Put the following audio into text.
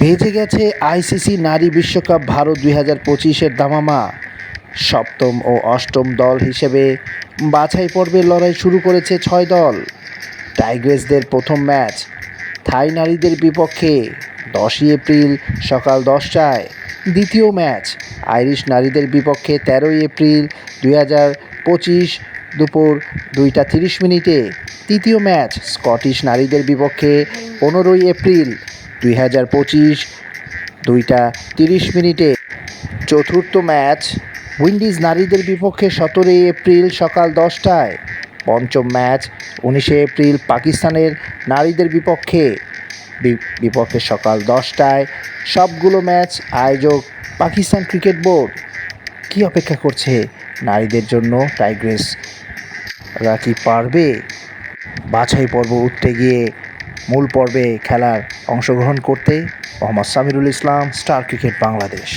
বেজে গেছে আইসিসি নারী বিশ্বকাপ ভারত দুই হাজার পঁচিশের দামামা। সপ্তম ও অষ্টম দল হিসেবে বাছাই পর্বের লড়াই শুরু করেছে ছয় দল। টাইগ্রেসদের প্রথম ম্যাচ। থাই নারীদের বিপক্ষে দশই এপ্রিল সকাল দশটায়। দ্বিতীয় ম্যাচ। আইরিশ নারীদের বিপক্ষে তেরোই এপ্রিল দুই হাজার পঁচিশ দুপুর দুইটা তিরিশ মিনিটে। তৃতীয় ম্যাচ স্কটিশ নারীদের বিপক্ষে পনেরোই এপ্রিল দুই হাজার পঁচিশ, দুইটা তিরিশ মিনিটে চতুর্থ ম্যাচ উইন্ডিজ নারীদের বিপক্ষে সতেরোই এপ্রিল সকাল দশটায়। পঞ্চম ম্যাচ উনিশে এপ্রিল পাকিস্তানের নারীদের বিপক্ষে। বিপক্ষে সকাল দশটায় সবগুলো ম্যাচ আয়োজক পাকিস্তান ক্রিকেট বোর্ড। কি অপেক্ষা করছে নারীদের জন্য টাইগ্রেসরা কি পারবে? বাছাই পর্ব উঠতে গিয়ে মূল পর্বে খেলার অংশগ্রহণ করতে মোহাম্মদ সামিরুল ইসলাম স্টার ক্রিকেট বাংলাদেশ।